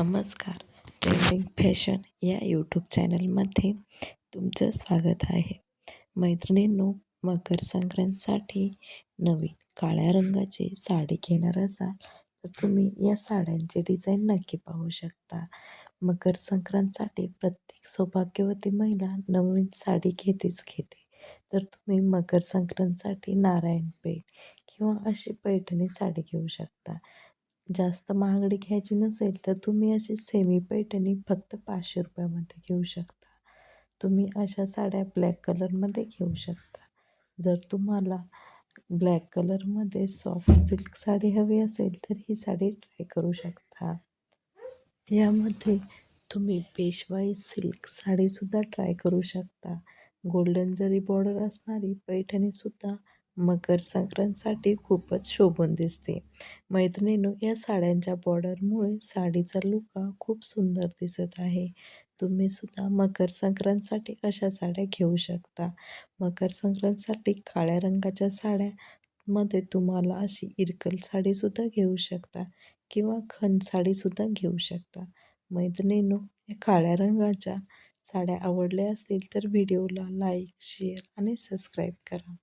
नमस्कार. Trending fashion या YouTube चॅनलमध्ये तुमचं स्वागत आहे. मैत्रिणींनो मकर संक्रांतीसाठी नवीन काळ्या रंगाची साडी घेणार असाल तर तुम्ही या साड्यांचे डिझाईन नक्की पाहू शकता. मकर संक्रांतीसाठी प्रत्येक सौभाग्यवती महिला नवीन साडी घेतेच घेते. तर तुम्ही मकर संक्रांतीसाठी नारायणपेठ किंवा अशी पैठणी साडी घेऊ शकता. जास्त महागडी घ्यायची नसेल तर तुम्ही अशी सेमी पैठणी फक्त पाचशे रुपयामध्ये घेऊ शकता. तुम्ही अशा साड्या ब्लॅक कलरमध्ये घेऊ शकता. जर तुम्हाला ब्लॅक कलरमध्ये सॉफ्ट सिल्क साडी हवी असेल तर ही साडी ट्राय करू शकता. यामध्ये तुम्ही पेशवाई सिल्क साडीसुद्धा ट्राय करू शकता. गोल्डन जरी बॉर्डर असणारी पैठणीसुद्धा मकर संक्रांतीसाठी खूपच शोभून दिसते. मैत्रिणीनो या साड्यांच्या बॉर्डरमुळे साडीचा लुका खूप सुंदर दिसत आहे. तुम्ही सुद्धा मकर संक्रांतीसाठी अशा साड्या घेऊ शकता. मकर संक्रांतीसाठी काळ्या रंगाच्या साड्यामध्ये तुम्हाला अशी इरकल साडीसुद्धा घेऊ शकता किंवा खण साडीसुद्धा घेऊ शकता. मैत्रिणीनो या काळ्या रंगाच्या साड्या आवडल्या असतील तर व्हिडिओला लाईक शेअर आणि सबस्क्राईब करा.